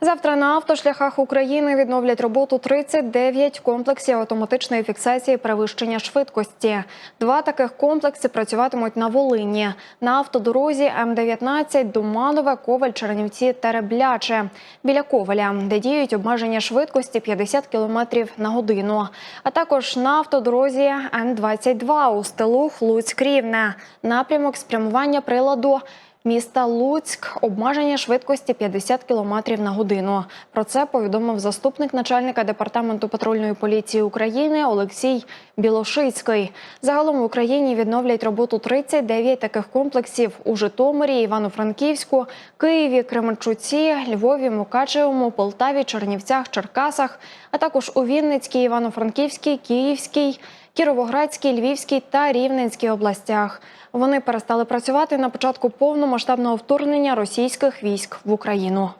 Завтра на автошляхах України відновлять роботу 39 комплексів автоматичної фіксації перевищення швидкості. Два таких комплекси працюватимуть на Волині на автодорозі М-19 Думанове, Коваль, Чернівці, Теребляче біля Коваля, де діють обмеження швидкості 50 км на годину. А також на автодорозі Н-22 у Стелух, Луцьк, Рівне. Напрямок спрямування приладу Міста Луцьк обмеження швидкості 50 км на годину. Про це повідомив заступник начальника департаменту патрульної поліції України Олексій Білошицький. Загалом в Україні відновлять роботу 39 таких комплексів у Житомирі, Івано-Франківську, Києві, Кременчуці, Львові, Мукачевому, Полтаві, Чернівцях, Черкасах, а також у Вінницькій, Івано-Франківській, Київській. Кіровоградській, Львівській та Рівненській областях. Вони перестали працювати на початку повномасштабного вторгнення російських військ в Україну.